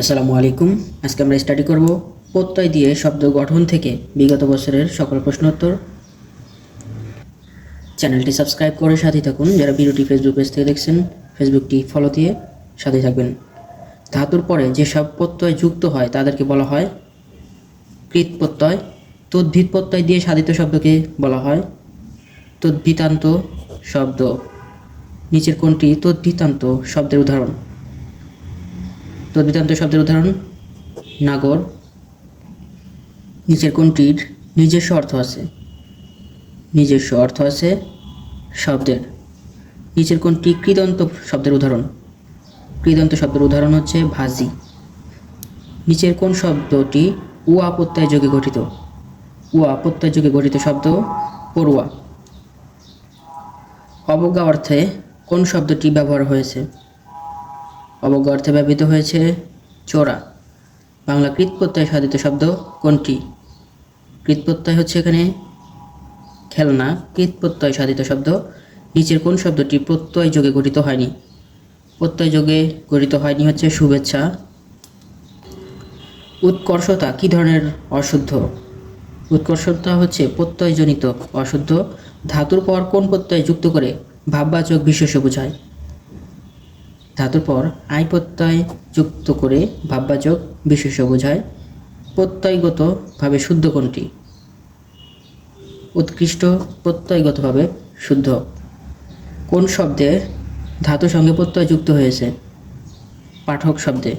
আসসালামু আলাইকুম আজকে আমরা স্টাডি করব প্রত্যয় দিয়ে শব্দ গঠন থেকে বিগত বছরের সকল প্রশ্নোত্তর চ্যানেলটি সাবস্ক্রাইব করে সাথে থাকুন। যারা ভিডিওটি ফেসবুক পেজ থেকে দেখছেন ফেসবুকটি ফলো দিয়ে সাথে থাকবেন। ধাতুর পরে যেসব প্রত্যয় যুক্ত হয়, তাদেরকে বলা হয় কৃত প্রত্যয় তদ্ভিত প্রত্যয় দিয়ে সাধিত শব্দকে বলা হয় তদ্ভিতান্ত শব্দ। নিচের কোনটি তদ্ভিতান্ত শব্দের উদাহরণ? তদ্বিতান্ত শব্দের উদাহরণ, নাগর। নিচের কোনটির নিজস্ব অর্থ আছে? নিজস্ব অর্থ আছে শব্দের। নিচের কোনটি কৃদন্ত শব্দের উদাহরণ? কৃদন্ত শব্দের উদাহরণ হচ্ছে ভাজি। নিচের কোন শব্দটি উ প্রত্যয় যোগে গঠিত? উ প্রত্যয় যোগে গঠিত শব্দ পড়ুয়া। অবজ্ঞা অর্থে কোন শব্দটি ব্যবহার হয়েছে? অবজ্ঞা অর্থে ব্যবহৃত হয়েছে চোরা। বাংলা কৃতপ্রত্যয় সাধিত শব্দ কোনটি? কৃতপ্রত্যয় হচ্ছে এখানে খেলনা। কৃতপ্রত্যয় সাধিত শব্দ। নিচের কোন শব্দটি প্রত্যয় যোগে গঠিত হয়নি? প্রত্যয় যোগে গঠিত হয়নি হচ্ছে শুভেচ্ছা। উৎকর্ষতা কী ধরনের অশুদ্ধ? উৎকর্ষতা হচ্ছে প্রত্যয়জনিত অশুদ্ধ। ধাতুর পর কোন প্রত্যয় যুক্ত করে ভাববাচক বিশেষ বোঝায়? ধাতুর পর আই প্রত্যয় যুক্ত করে ভাববাচক বিশেষ বোঝায় প্রত্যয়গতভাবে শুদ্ধ কোনটি? উৎকৃষ্ট প্রত্যয়গতভাবে শুদ্ধ। কোন শব্দে ধাতু সঙ্গে প্রত্যয় যুক্ত হয়েছে? পাঠক শব্দে।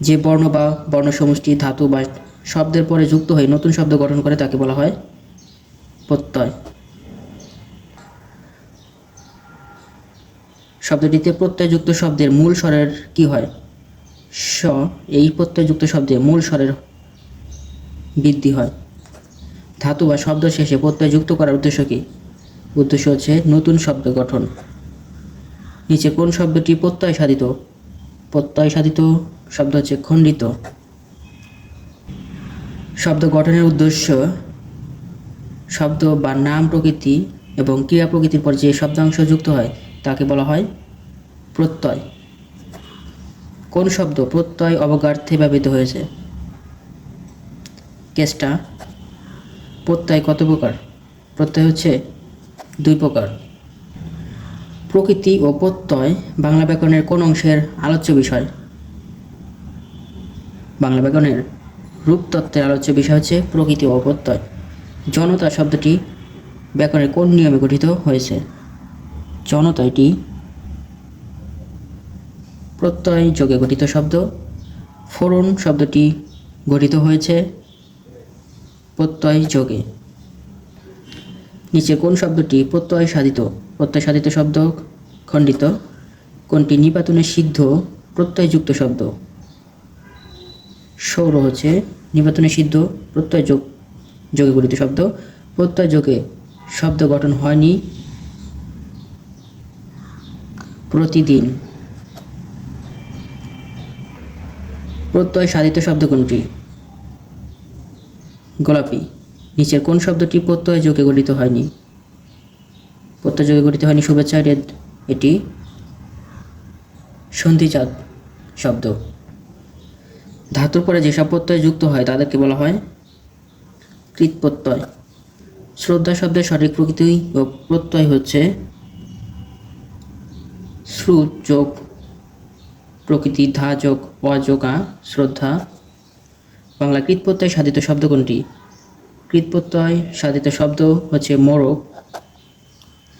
যে বর্ণ বা বর্ণসমষ্টি ধাতু বা শব্দের পরে যুক্ত হয়ে নতুন শব্দ গঠন করে তাকে বলা হয় প্রত্যয়। শব্দটিতে প্রত্যয়যুক্ত শব্দের মূল স্বরের কি হয়? স, এই প্রত্যয়যুক্ত শব্দে মূল স্বরের বৃদ্ধি হয়। ধাতু বা শব্দ শেষে প্রত্যয় যুক্ত করার উদ্দেশ্য কি? উদ্দেশ্য হচ্ছে নতুন শব্দ গঠন। নিচে কোন শব্দটি প্রত্যয় সাধিত প্রত্যয় সাধিত শব্দ হচ্ছে খণ্ডিত। শব্দ গঠনের উদ্দেশ্য, শব্দ বা নাম প্রকৃতি এবং ক্রিয়া প্রকৃতির পর যে শব্দাংশ যুক্ত হয় তাকে বলা হয় প্রত্যয়। কোন শব্দ প্রত্যয় অবগার্থে ব্যবহৃত হয়েছে? কেসটা, প্রত্যয় কত প্রকার? প্রত্যয় হচ্ছে দুই প্রকার। প্রকৃতি ও প্রত্যয় বাংলা ব্যাকরণের কোন অংশের আলোচ্য বিষয়? বাংলা ব্যাকরণের রূপতত্ত্বের আলোচ্য বিষয় হচ্ছে প্রকৃতি ও প্রত্যয়। জনতা শব্দটি ব্যাকরণের কোন নিয়মে গঠিত হয়েছে? জনতা এটি প্রত্যয় যোগে গঠিত শব্দ, ফোরন শব্দটি গঠিত হয়েছে প্রত্যয় যোগে। নিচে কোন শব্দটি প্রত্যয় সাধিত? প্রত্যয় সাধিত শব্দ খণ্ডিত। কোনটি নিপাতনে সিদ্ধ? প্রত্যয়যুক্ত শব্দ। সৌর হচ্ছে নিপাতনের সিদ্ধ প্রত্যয় যোগ যোগে গঠিত শব্দ। প্রত্যয় যোগে শব্দ গঠন হয়নি। প্রতিদিন। প্রত্যয় সাধিত শব্দ কোনটি? গোলাপি। নিচের কোন শব্দটি প্রত্যয় যোগে গঠিত হয়নি? প্রত্যয় যোগে গঠিত হয়নি শুভেচ্ছা, এটি সন্ধিজাত শব্দ। ধাতুর পরে যেসব প্রত্যয় যুক্ত হয়, তাদেরকে বলা হয় কৃত প্রত্যয় শ্রদ্ধা শব্দের সঠিক প্রকৃতি ও প্রত্যয় হচ্ছে শ্রুত যোগ, প্রকৃতি ধা যোগ অযোগা শ্রদ্ধা। বাংলা কৃতপ্রত্যয় সাধিত শব্দ কোনটি? কৃতপ্রত্যয় সাধিত শব্দ হচ্ছে মোরক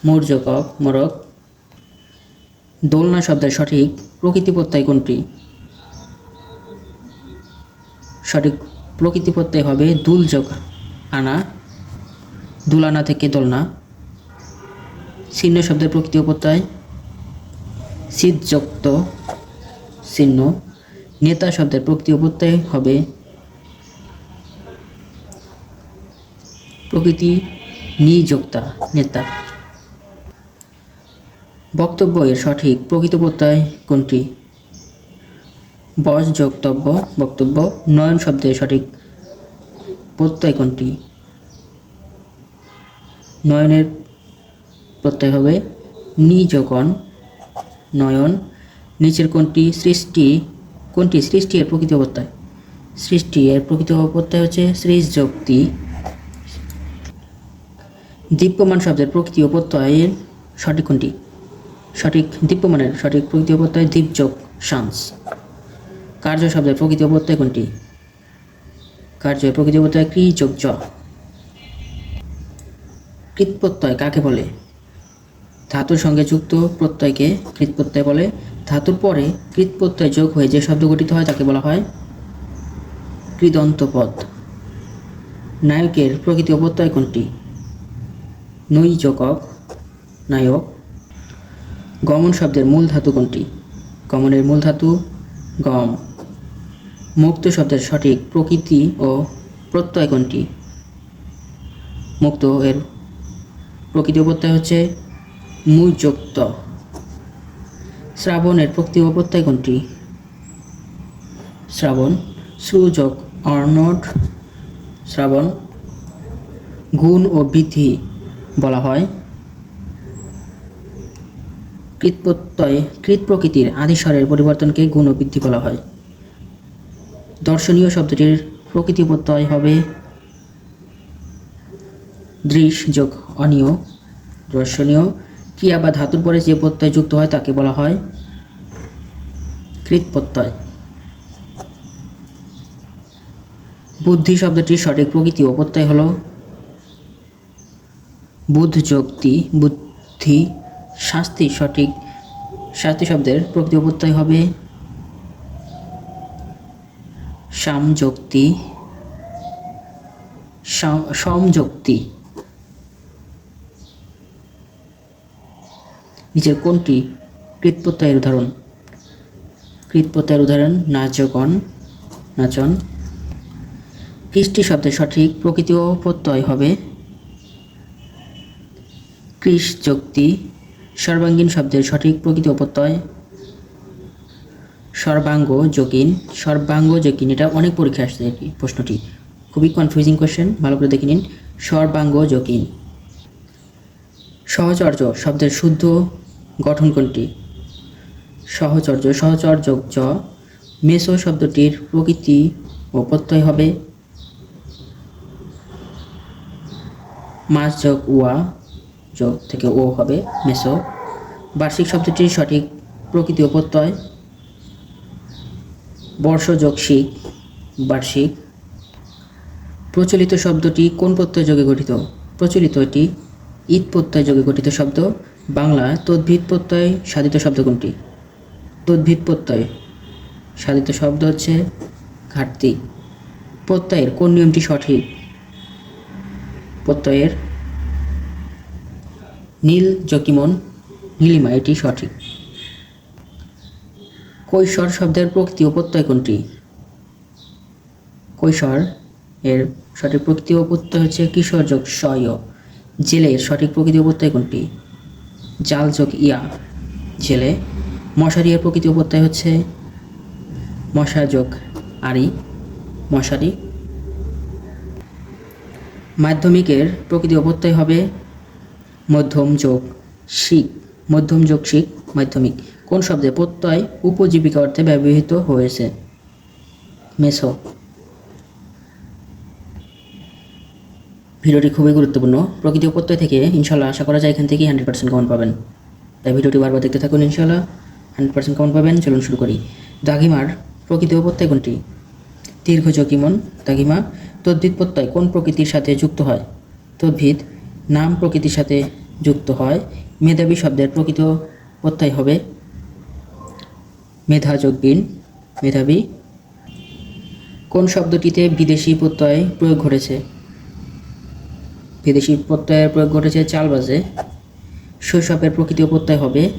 মৌর্যকক মোরক দোলনা শব্দের সঠিক প্রকৃতি কোনটি? সঠিক প্রকৃতি প্রত্যয় হবে দুল যোগ আনা, দুলানা থেকে দোলনা। চিহ্ন শব্দের প্রকৃতি প্রত্যয় সিদ্ধযুক্ত চিহ্ন। নেতা শব্দের প্রকৃতি প্রত্যয় হবে। প্রকৃতি নিযোক্তা নেতা। বক্তব্য এর সঠিক প্রকৃত প্রত্যয় কোনটি? বস যোগতব্য বক্তব্য। নয়ন শব্দের সঠিক প্রত্যয় কোনটি? নয়নের প্রত্যয় হবে নিযোগন নয়ন, নিচের কোনটি সৃষ্টি কোনটি সৃষ্টি এর প্রকৃত অবস্থায়। সৃষ্টি এর প্রকৃত অবস্থায় হচ্ছে সৃজযুক্তি দীপ্যমান শব্দের প্রকৃতি ও প্রত্যয়ের সঠিক কোনটি সঠিক দীপ্যমানের সঠিক প্রকৃতি ও প্রত্যয় দীপযোগ, শান্স। কার্য শব্দের প্রকৃতি ও কোনটি কার্যের প্রকৃতি ও প্রত্যয় ক্রিযোগ জ। কৃৎপ্রত্যয় কাকে বলে? ধাতুর সঙ্গে যুক্ত প্রত্যয়কে কৃৎপ্রত্যয় বলে। ধাতুর পরে কৃৎপ্রত্যয় যোগ হয়ে যে শব্দ গঠিত হয় তাকে বলা হয় কৃদন্ত পদ নায়কের প্রকৃতি ও প্রত্যয় কোনটি? নৈযোকক নায়ক। গমন শব্দের মূল ধাতু কোনটি? গমনের মূল ধাতু গম। মুক্ত শব্দের সঠিক প্রকৃতি ও প্রত্যয় কোনটি? মুক্ত এর প্রকৃতি ও প্রত্যয় হচ্ছে মুযুক্ত শ্রাবণের প্রকৃতি ও প্রত্যয় কোনটি? শ্রাবণ, সুযোগ অর্ণট শ্রাবণ, গুণ ও বৃদ্ধি বলা হয়। কৃৎপ্রত্যয় কৃত প্রকৃতির আদিস্বরের পরিবর্তনকে গুণ ও বৃদ্ধি বলা হয়। দর্শনীয় শব্দটির প্রকৃতি প্রত্যয় হবে দৃশ যোগ অনীয়। দর্শনীয় ক্রিয়া বা ধাতুর পরে যে প্রত্যয় যুক্ত হয় তাকে বলা হয় কৃত প্রত্যয়। বুদ্ধি শব্দটির সঠিক প্রকৃতি ও প্রত্যয় হল বুদ্ধ যুক্তি, বুদ্ধি শাস্তি সঠিক শাস্তি শব্দের প্রকৃতি প্রত্যয় হবে সামযুক্তি সম- নিচের কোনটি? কৃতপ্রত্যয়ের উদাহরণ। কৃতপ্রত্যয়ের উদাহরণ, নাচগণ, নাচন। কৃষ্টি শব্দের সঠিক প্রকৃতি ও প্রত্যয় হবে। কৃষ যুক্তি সর্বাঙ্গীন শব্দের সঠিক প্রকৃতি ও প্রত্যয়। সর্বাঙ্গ যোগিন সর্বাঙ্গ যোগিন, এটা অনেক পরীক্ষা আসছে কি প্রশ্নটি। খুবই কনফিউজিং কোশ্চেন ভালো করে দেখে নিন। সর্বাঙ্গ যোগিন। সহচর্য, শব্দের শুদ্ধ গঠন কোনটি? সহচর্য সহচর্য জ। মেসো শব্দটির প্রকৃতি ও প্রত্যয় হবে। মাস যোগ ওয়া যোগ থেকে ও হবে মেসো। বার্ষিক শব্দটির সঠিক প্রকৃতি ও প্রত্যয়। বর্ষ যোগ শিক বার্ষিক। প্রচলিত শব্দটি কোন প্রত্যয় যোগে গঠিত? প্রচলিত এটি ঈদ প্রত্যয় যোগে গঠিত শব্দ। বাংলা তদ্ভিদ প্রত্যয় সাধিত শব্দ কোনটি? তদ্ভিদ প্রত্যয় সাধিত শব্দ হচ্ছে ঘাটতি। প্রত্যয়ের কোন নিয়মটি সঠিক? প্রত্যয়ের নীল জকিমন নীলিমা, এটি সঠিক। কৈশোর শব্দের প্রকৃতি ও প্রত্যয় কোনটি? কৈশোর এর সঠিক প্রকৃতি ও প্রত্যয় হচ্ছে কিশোর যোগ শয় জেলের সঠিক প্রকৃতি ও প্রত্যয় কোনটি? জাল যোগ ইয়া জেলে। মশারি এর প্রকৃতি ও প্রত্যয় হচ্ছে মশা যোগ আরি মশারি। মাধ্যমিকের প্রকৃতি ও প্রত্যয় হবে মধ্যম যোগ শিক, মধ্যম যোগ শিক মাধ্যমিক। কোন শব্দে প্রত্যয় উপজীবিকা অর্থে ব্যবহৃত হয়েছে? মেসো। ভিডিওটি খুবই গুরুত্বপূর্ণ। প্রকৃতি প্রত্যয় থেকে ইনশাল্লাহ আশা করা যায় এখান থেকেই হান্ড্রেড পার্সেন্ট কমন পাবেন। তাই ভিডিওটি বারবার দেখতে থাকুন ইনশাল্লাহ হান্ড্রেড পার্সেন্ট কমন পাবেন। চলুন শুরু করি। দাগিমার প্রকৃতি প্রত্যয় কোনটি? দীর্ঘ যোগিমন দাগিমা। তদ্ভিদ প্রত্যয় কোন প্রকৃতির সাথে যুক্ত হয়? তদ্ভিদ নাম প্রকৃতির সাথে যুক্ত হয়। মেধাবী শব্দের প্রকৃত প্রত্যয় হবে মেধা যোগবিন মেধাবী। কোন শব্দটিতে বিদেশি প্রত্যয় প্রয়োগ ঘটেছে? বিদেশি প্রত্যয়ের প্রয়োগ ঘটেছে চালবাজে শৈশবের প্রকৃতি প্রত্যয় হবে।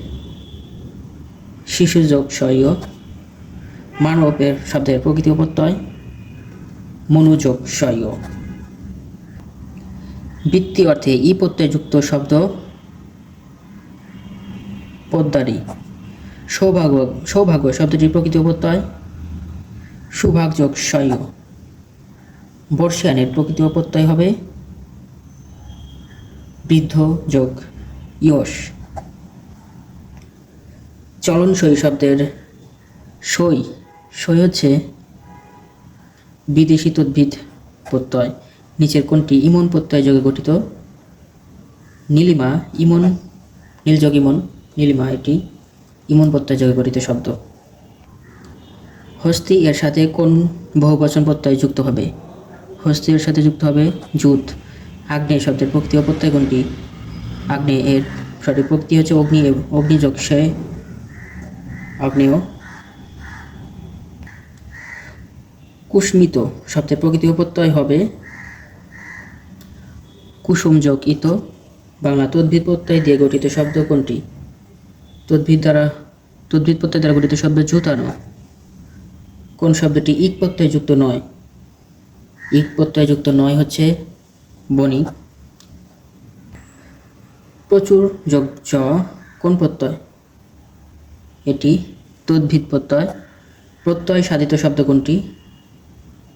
শিশু যোগ শয় মানবের শব্দের প্রকৃতি প্রত্যয় মনোযোগ শয় বৃত্তি অর্থে ই প্রত্যয়যুক্ত শব্দ। পদ্মারি। সৌভাগ্য সৌভাগ্য শব্দটির প্রকৃতি প্রত্যয় সুভাগ যোগ শয় বর্ষিয়ানের প্রকৃতি প্রত্যয় হবে। বৃদ্ধ যোগ ইয়স। চলনসই শব্দের সই। সই হচ্ছে বিদেশি তদ্ভিদ প্রত্যয়। নিচের কোনটি ইমন প্রত্যয় যোগে গঠিত। নীলিমা ইমন নীলযোগ ইমন, নীলিমা এটি ইমন প্রত্যয় যোগে গঠিত শব্দ। হস্তি এর সাথে কোন বহুবচন প্রত্যয় যুক্ত হবে? হস্তি এর সাথে যুক্ত হবে জুত আগ্নেয় শব্দের প্রকৃতি ও প্রত্যয় কোনটি আগ্নেয় এর সঠিক প্রকৃতি হচ্ছে অগ্নি অগ্নিযোগ সে আগ্নেয় কুস্মিত শব্দের প্রকৃতি ও প্রত্যয় হবে কুসুমযোগ ইত বাংলা তদ্ভিদ প্রত্যয় দিয়ে গঠিত শব্দ কোনটি? তদ্ভিদ দ্বারা, তদ্ভিদ প্রত্যয় দ্বারা গঠিত শব্দ জুতানো। কোন শব্দটি ইক প্রত্যয় যুক্ত নয়? ইক প্রত্যয় যুক্ত নয় হচ্ছে বণিক প্রচুর যোগ জ, কোন প্রত্যয়? এটি তদ্ভিদ প্রত্যয়। প্রত্যয় সাধিত শব্দ কোনটি?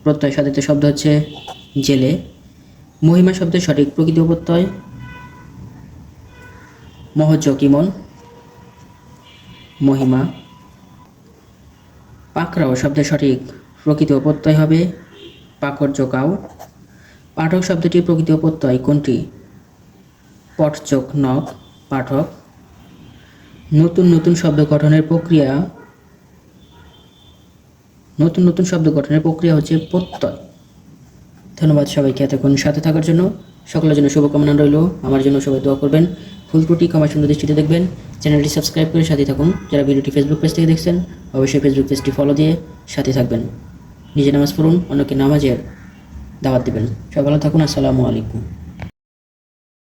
প্রত্যয় সাধিত শব্দ হচ্ছে জেলে। মহিমা শব্দের সঠিক প্রকৃতি প্রত্যয়? মহজ কিমন মহিমা। পাকড়াও শব্দের সঠিক প্রকৃতি প্রত্যয় হবে। পাকড় যোগাও পাঠক শব্দটির প্রকৃতি প্রত্যয় কোনটি? পটচোক নখ, পাঠক। নতুন নতুন শব্দ গঠনের প্রক্রিয়া। নতুন নতুন শব্দ গঠনের প্রক্রিয়া হচ্ছে প্রত্যয়। ধন্যবাদ সবাইকে এতক্ষণ সাথে থাকার জন্য। সকলের জন্য শুভকামনা রইল। আমার জন্য সবাই দোয়া করবেন। ফুল ত্রুটি, ক্ষমা সুন্দর দৃষ্টিতে দেখবেন। চ্যানেলটি সাবস্ক্রাইব করে সাথে থাকুন। যারা ভিডিওটি ফেসবুক পেজ থেকে দেখছেন, অবশ্যই ফেসবুক পেজটি ফলো দিয়ে সাথে থাকবেন। নিজে নামাজ পড়ুন, অন্যকে নামাজের দাওয়াত দেবেন। ভালো থাকুন আসসালামু আলাইকুম।